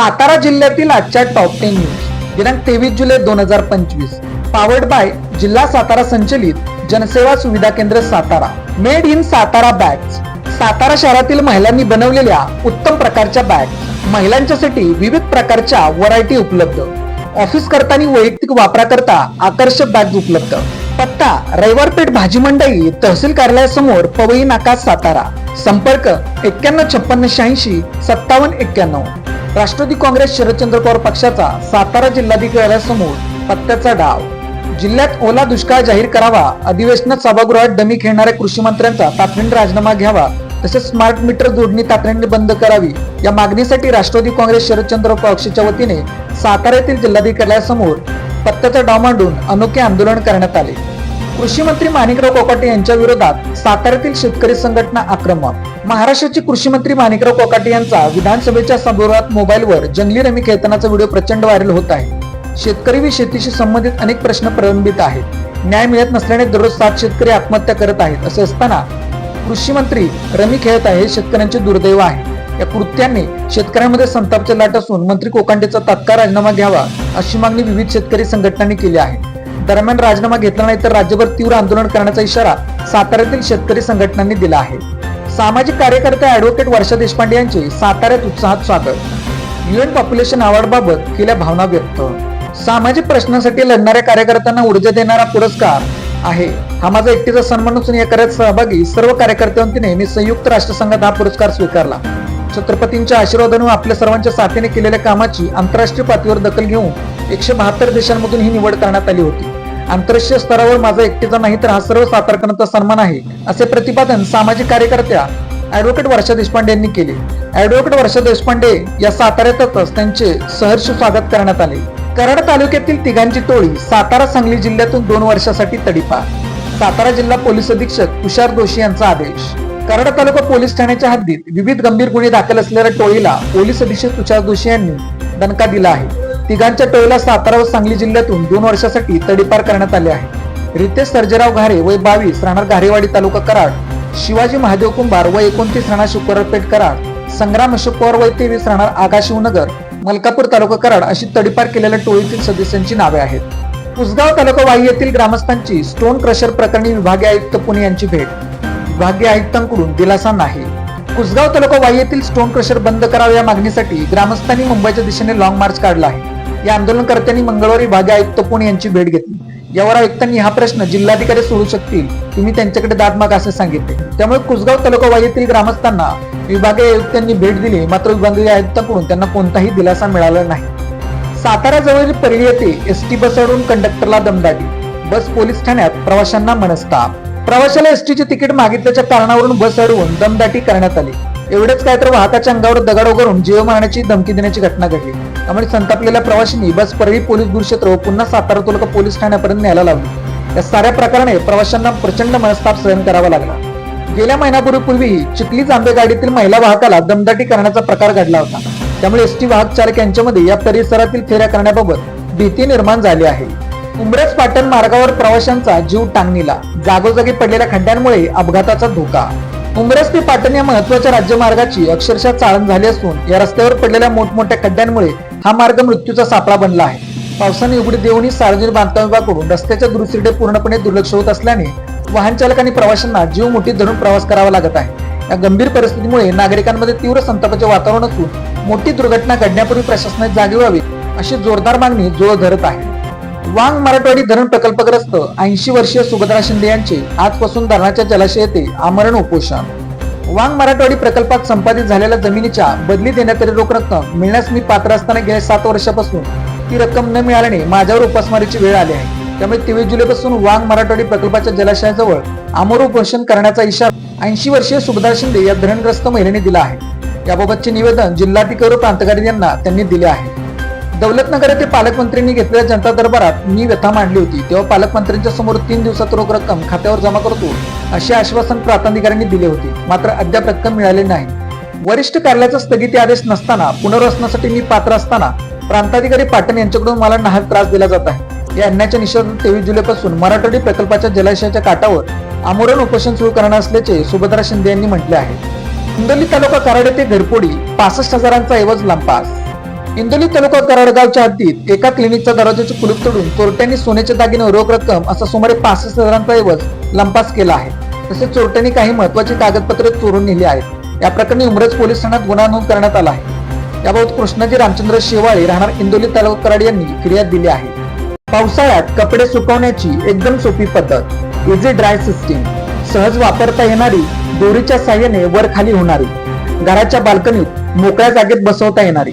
सातारा जिल्ह्यातील आजच्या top ten news दिनांक तेवीस जुलै दोन हजार पंचवीस. पावर्ड बाय जिल्हा सातारा संचलित जनसेवा सुविधा केंद्र Satara. Made in Satara bags Satara शहरातील महिलांनी बनवलेल्या उत्तम प्रकारच्या बॅग महिलांच्यासाठी विविध प्रकारच्या व्हरायटी उपलब्ध. ऑफिस करताना वैयक्तिक वापराकरता आकर्षक बॅग उपलब्ध. पत्ता रविवारपेठ भाजी मंडई तहसील कार्यालयासमोर पवई नाका सातारा. संपर्क एक्क्याण्णव छप्पन्न शहाऐंशी सत्तावन्न एक्क्याण्णव. राष्ट्रवादी काँग्रेस शरदचंद्र पवार पक्षाचा सातारा जिल्हाधिकाऱ्यासमोर पत्त्याचा डाव. जिल्ह्यात ओला दुष्काळ जाहीर करावा अधिवेशनात सभागृहात डमी खेळणाऱ्या कृषी मंत्र्यांचा तातडीने राजीनामा घ्यावा तसेच स्मार्ट मीटर जोडणी तातडीने बंद करावी या मागणीसाठी राष्ट्रवादी काँग्रेस शरदचंद्र पक्षाच्या वतीने सातारा येथील जिल्हाधिकाऱ्यासमोर पत्त्याचा डाव मांडून अनोखे आंदोलन करण्यात आले. कृषी मंत्री माणिकराव कोकाटे यांच्या विरोधात साताऱ्यातील शेतकरी संघटना आक्रमक. महाराष्ट्राचे कृषी मंत्री माणिकराव कोकाटे यांचा विधानसभेच्या सभागृहात मोबाईलवर जंगली रमी खेळतानाचा व्हिडिओ प्रचंड व्हायरल होत आहे. शेतकरी व शेतीशी संबंधित अनेक प्रश्न प्रलंबित आहेत. न्याय मिळत नसल्याने दररोज सात शेतकरी आत्महत्या करत आहेत असे असताना कृषी मंत्री रमी खेळत आहे हे शेतकऱ्यांचे दुर्दैव आहे. या कृत्याने शेतकऱ्यांमध्ये संतापचे लाट असून मंत्री कोकांडेचा तत्काळ राजीनामा घ्यावा अशी मागणी विविध शेतकरी संघटनांनी केली आहे. दरम्यान राजीनामा घेतला नाही तर राज्यभर तीव्र आंदोलन करण्याचा इशारा साताऱ्यातील शेतकरी संघटनांनी दिला आहे. सामाजिक कार्यकर्ते ऍडव्होकेट वर्षा देशपांडे यांचे साताऱ्यात उत्साहात स्वागत. युएन पॉप्युलेशन अवॉर्ड बाबत केल्या भावना व्यक्त. सामाजिक प्रश्नांसाठी लढणाऱ्या कार्यकर्त्यांना ऊर्जा देणारा पुरस्कार आहे. हा माझा एकटीचा सन्मान असून या कार्यात सहभागी सर्व कार्यकर्त्यांनी मी संयुक्त राष्ट्रसंघात हा पुरस्कार स्वीकारला. छत्रपतींच्या आशीर्वादाने आपल्या सर्वांच्या साथीने केलेल्या कामाची आंतरराष्ट्रीय पातळीवर दखल घेऊन एकशे बहात्तर देशांमधून ही निवड करण्यात आली होती. आंतरराष्ट्रीय स्तरावर माझा एकटेचा नाही तर हा सर्व सातारकरांचा सन्मान आहे असे प्रतिपादन सामाजिक कार्यकर्त्या ऍडव्होकेट वर्षा देशपांडे यांनी केले. ऍडव्होकेट वर्षा देशपांडे या साताऱ्यातच त्यांचे सहर्ष स्वागत करण्यात आले. कराड तालुक्यातील तिघांची टोळी सातारा सांगली जिल्ह्यातून दोन वर्षासाठी तडीपार. सातारा जिल्हा पोलीस अधीक्षक तुषार दोशी यांचा आदेश. कराड तालुका पोलीस ठाण्याच्या हद्दीत विविध गंभीर गुन्हे दाखल असलेल्या टोळीला पोलीस अधीक्षक तुषार जोशी यांनी दणका दिला आहे. तिघांच्या टोळीला सातारा व सांगली जिल्ह्यातून दोन वर्षासाठी तडीपार करण्यात आले आहे. रितेश सर्जेराव घारे वय बावीस राहणार घारेवाडी तालुका कराड. शिवाजी महादेव कुंभार व एकोणतीस राहणार शुक्रपेठ कराड. संग्राम अशोक पवार वय तेवीस राहणार आकाशिवनगर मलकापूर तालुका कराड अशी तडीपार केलेल्या टोळीतील सदस्यांची नावे आहेत. पुसगाव तालुका वाई येथील ग्रामस्थांची स्टोन क्रशर प्रकरणी विभागीय आयुक्त पुणे यांची भेट. विभागीय आयुक्तांकडून दिलासा नाही. कुसगाव तालुका वाई येथील स्टोन क्रशर बंद करावे या मागणीसाठी ग्रामस्थांनी मुंबईच्या दिशेने लॉंग मार्च काढला आहे. या आंदोलनकर्त्यांनी मंगळवारी विभागीय आयुक्त पुणे यांची भेट घेतली. यावर आयुक्तांनी हा प्रश्न जिल्हाधिकारी सोडू शकतील तुम्ही त्यांच्याकडे दाद मागा असे सांगितले. त्यामुळे कुसगाव तालुका वाई ग्रामस्थांना विभागीय आयुक्तांनी भेट दिली मात्र विभागीय आयुक्तांकडून त्यांना कोणताही दिलासा मिळाला नाही. सातारा जवळील परळी येथे एसटी बस अडून कंडक्टरला दमदाटी. बस पोलीस ठाण्यात प्रवाशांना मनस्ताप. प्रवाशाला एसटीचे तिकीट मागितल्याच्या कारणावरून बस अडवून दमदाटी करण्यात आली. एवढेच काय तर वाहकाच्या अंगावर दगड उघडून जीव मारण्याची धमकी देण्याची घटना घडली. त्यामुळे संतापलेल्या प्रवाशांनी बस परळी पोलीस गुरुक्षेत्र पुन्हा सातारा तालुका पोलीस ठाण्यापर्यंत न्यायला लावली. या साऱ्या प्रकाराने प्रवाशांना प्रचंड मनस्ताप सहन करावा लागला. गेल्या महिन्यापूर्वीही चिखली जांबे गाडीतील महिला वाहकाला दमदाटी करण्याचा प्रकार घडला होता. त्यामुळे एसटी वाहक चालक यांच्यामध्ये या परिसरातील फेऱ्या करण्याबाबत भीती निर्माण झाली आहे. उमरस पाटण मार्गावर प्रवाशांचा जीव टांगणीला. जागोजागी पडलेल्या खड्ड्यांमुळे अपघाताचा धोका. उमरस ते पाटण या महत्त्वाच्या राज्यमार्गाची अक्षरशः चाळण झाली असून या रस्त्यावर पडलेल्या मोठमोठ्या खड्ड्यांमुळे हा मार्ग मृत्यूचा सापळा बनला आहे. पावसाने उघडी देऊनही सार्वजनिक बांधकाम विभागाकडून रस्त्याच्या दुरुस्तीकडे पूर्णपणे दुर्लक्ष होत असल्याने वाहन आणि प्रवाशांना जीव मुठीत धरून प्रवास करावा लागत आहे. या गंभीर परिस्थितीमुळे नागरिकांमध्ये तीव्र संतापाचे वातावरण असून मोठी दुर्घटना घडण्यापूर्वी प्रशासनाने जागी व्हावी अशी जोरदार मागणी जोर धरत आहे. वांग मराठवाडी धरण प्रकल्पग्रस्त ऐंशी वर्षीय सुभद्रा शिंदे यांचे आजपासून धरणाच्या जलाशय येथे आमरण उपोषण. वांग मराठवाडी प्रकल्पात संपादित झालेल्या जमिनीच्या बदली देण्यात रोख रक्कम मिळण्यास मी पात्र असताना गेल्या सात वर्षापासून ती रक्कम न मिळाल्याने माझ्यावर उपासमारीची वेळ आली आहे. त्यामुळे तेवीस जुलैपासून वांग मराठवाडी प्रकल्पाच्या जलाशयाजवळ आमर उपोषण करण्याचा इशारा ऐंशी वर्षीय सुभद्रा शिंदे या धरणग्रस्त महिलेने दिला आहे. याबाबतचे निवेदन जिल्हाधिकारी व प्रांतकारी यांना त्यांनी दिले आहे. दौलतनगर येथे पालकमंत्र्यांनी घेतलेल्या जनता दरबारात मी व्यथा मांडली होती. तेव्हा पालकमंत्र्यांच्या समोर तीन दिवसात रोख रक्कम खात्यावर जमा करतो. असे आश्वासन प्रांताधिकाऱ्यांनी दिले होते. मात्र अद्याप रक्कम मिळाली नाही. वरिष्ठ कार्यालयाचा स्थगिती आदेश नसताना पुनर्वसनासाठी मी पात्र असताना प्रांताधिकारी पाटण यांच्याकडून मला नाहक त्रास दिला जात आहे. या अन्याच्या निषेधात तेवीस जुलैपासून मराठवाडी प्रकल्पाच्या जलाशयाच्या काठावर आमरण उपोषण सुरू करणार असल्याचे सुभद्रा शिंदे यांनी म्हटले आहे. कुंडली तालुका कराड येथे घरपोडी पासष्ट हजारांचा ऐवज लंपास इंदोली तालुका कराडगावच्या हद्दीत एका क्लिनिकचा दरवाजाचे कुलूप तोडून चोरट्यांनी सोन्याचे दागिने रोख रक्कम असा सुमारे पासष्ट हजारांचा ऐवज लंपास केला आहे. तसेच चोरट्यांनी काही महत्वाची कागदपत्रे चोरून नेली आहेत. या प्रकरणी उमरज पोलीस ठाण्यात गुन्हा नोंद करण्यात आला आहे. याबाबत कृष्णाजी रामचंद्र शेवाळे राहणार इंदोली तालुका कराड यांनी फिर्याद दिली आहे. पावसाळ्यात कपडे सुकवण्याची एकदम सोपी पद्धत इझी ड्राय सिस्टीम सहज वापरता येणारी दोरीच्या साह्याने वर खाली होणारी घराच्या बाल्कनीत मोकळ्या जागेत बसवता येणारी